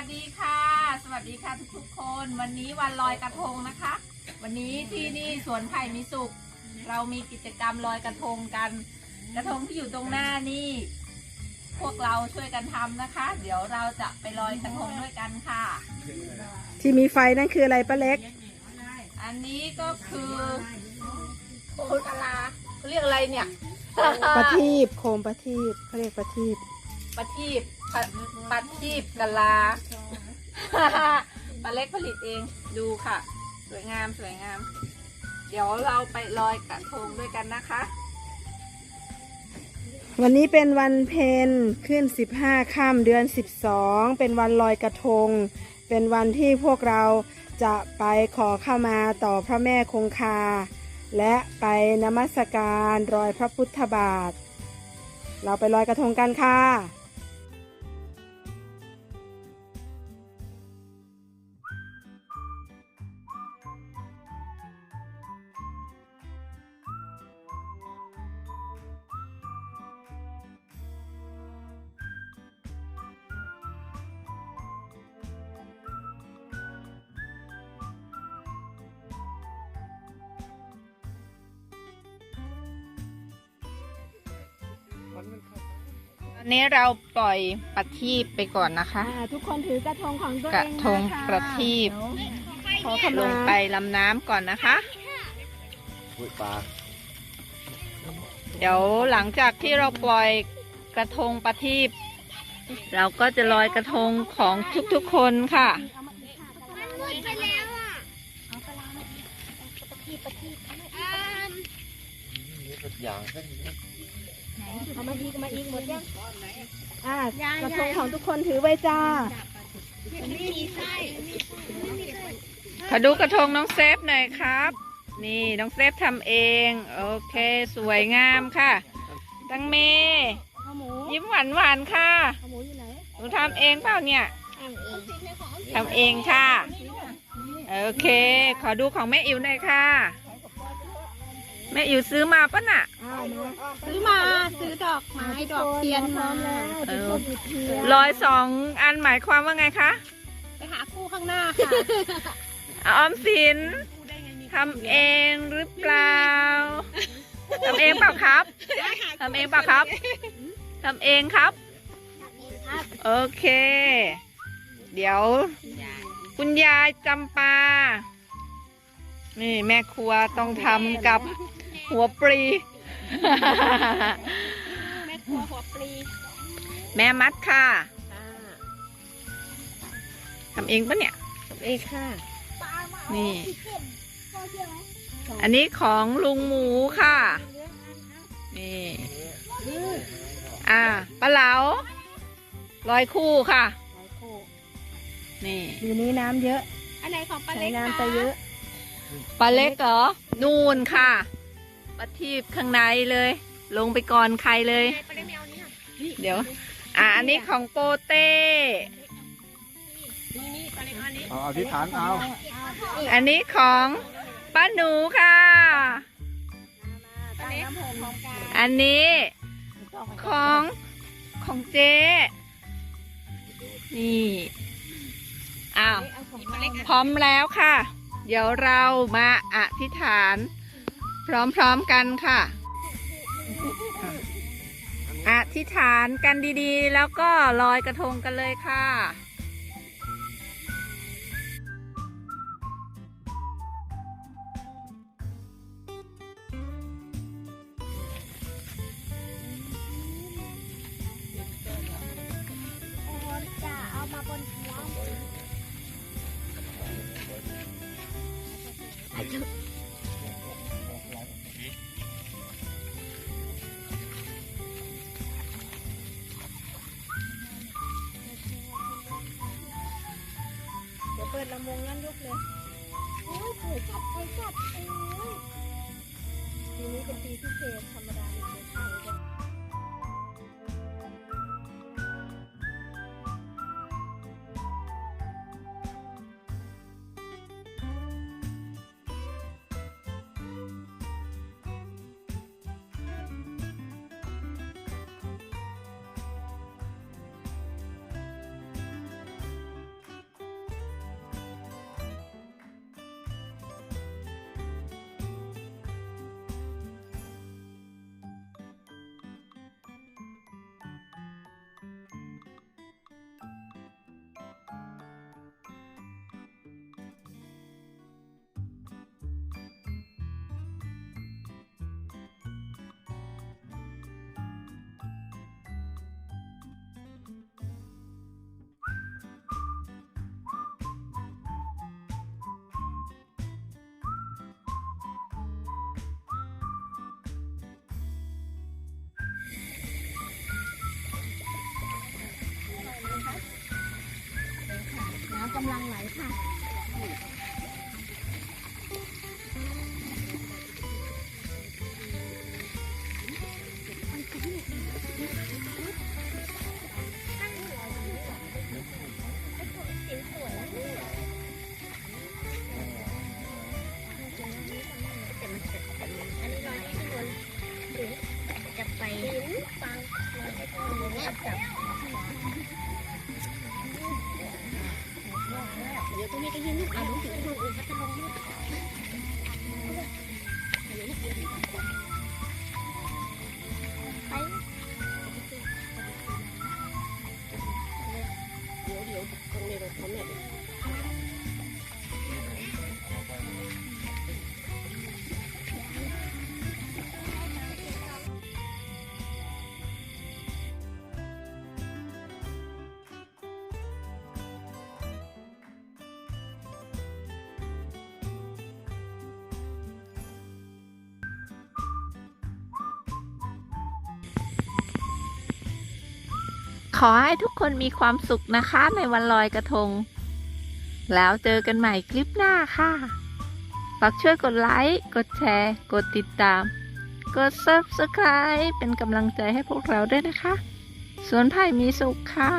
วัสดีค่ะ สวัสดีค่ะทุกๆคน วันนี้วันลอยกระทงนะคะ วันนี้ที่นี่สวนไผ่มีสุข เรามีกิจกรรมลอยกระทงกัน กระทงที่อยู่ตรงหน้านี่ พวกเราช่วยกันทำนะคะ เดี๋ยวเราจะไปลอยกระทงด้วยกันค่ะ ที่มีไฟนั่นคืออะไรป้าเล็ก อันนี้ก็คือโคนกะลาเขาเรียกอะไรเนี่ย ประทีปโคมประทีปเขาเรียกประทีป ปลาทีบปลาปลาทีบกะลา ปลาเล็กผลิตเองดูค่ะ สวยงามสวยงาม เดี๋ยวเราไปลอยกระทงด้วยกันนะคะ วันนี้เป็นวันเพ็ญขึ้น 15ค่ำเดือน 12 เป็นวันลอยกระทง เป็นวันที่พวกเราจะไปขอเข้ามาต่อพระแม่คงคา และไปนมัสการรอยพระพุทธบาท เราไปลอยกระทงกันค่ะ ตอนนี้เราปล่อยปลาทีบไปก่อนนะคะทุกคนถือกระทงของตัวกระทงประทีป ขอขลมางไปลำน้ำก่อนนะคะ อุ้ยปลาเดี๋ยวหลังจากที่เราปล่อยกระทงประทีปเราก็จะลอยกระทงของทุกๆคนค่ะนี่เป็นอ ย่างเช่นนี้เอามาอีกมาอีกหมดยังอ่ากระทงของทุกคนถือไว้จ้าขอดูกระทงน้องเซฟหน่อยครับ นี่น้องเซฟทำเอง โอเค สวยงามค่ะ ตังเมเอาหมูยิ้มหวานหวานๆค่ะเอาหมูอยู่ไหนหนูทำเองเปล่าเนี่ยทำเองค่ะ โอเค ขอดูของแม่อิ๋วหน่อยค่ะ แม่อิ๋วซื้อมาปะน่ะอ้าวมาซื้อมาซื้อดอกไม้ดอกเทียนพร้มาอมแล้วเอทุกอคนหยุดเทียนลอยสองอันหมายความว่าไงคะไปหาคู่ข้างหน้าค่ะอะออมสินทำเองหรือเปล่าทำเองเปล่าครับทำเองเปล่าครับทำเองครับ โอเค เดี๋ยว คุณยายจำปา นี่แม่ครัวต้องทำกับ หัวปรี แม่ครัวหัวปลีแม่มัดค่ะทำเองปะเนี่ย เอยค่ะ นี่ อันนี้ของลุงหมูค่ะ นี่ อ่าปลาเหลาร้อยคู่ค่ะ นี่อยู่นี้น้ำเยอะ อันไหนของปลาใช้เล็กน้ำคะไปเยอะ ปลาเล็กเหรอ นูนค่ะ ปลาทีบข้างในเลย ลงไปก่อนใครเลยปลาเล็กไม่เอาเนี่ยเดี๋ยว อ่าอันนี้ของโปเต้นี่นี่ปลาเล็กเอาอันนี้เอาเอาที่ฐานเอาอันนี้ของป้าหนูค่ะปลาเล็กของกลางอันนี้ของของเจ๊นี่ อ้าวปลาเล็กพร้อมแล้วค่ะ เดี๋ยวเรามาอธิษฐาน พร้อมๆกันค่ะอธิษฐานกันดีๆ แล้วก็ลอยกระทงกันเลยค่ะจะ ลำวงย้อนยุคเลยโอ้ยสวยจัดสวยจัดโอ้ยปีนี้เป็นปีพิเศษธรรมดาเลย กำลังไหลค่ะ ขอให้ทุกคนมีความสุขนะคะในวันลอยกระทง แล้วเจอกันใหม่คลิปหน้าค่ะฝากช่วยกดไลค์ กดแชร์ กดติดตาม กด subscribe เป็นกำลังใจให้พวกเราด้วยนะคะ สวนไผ่มีสุขค่ะ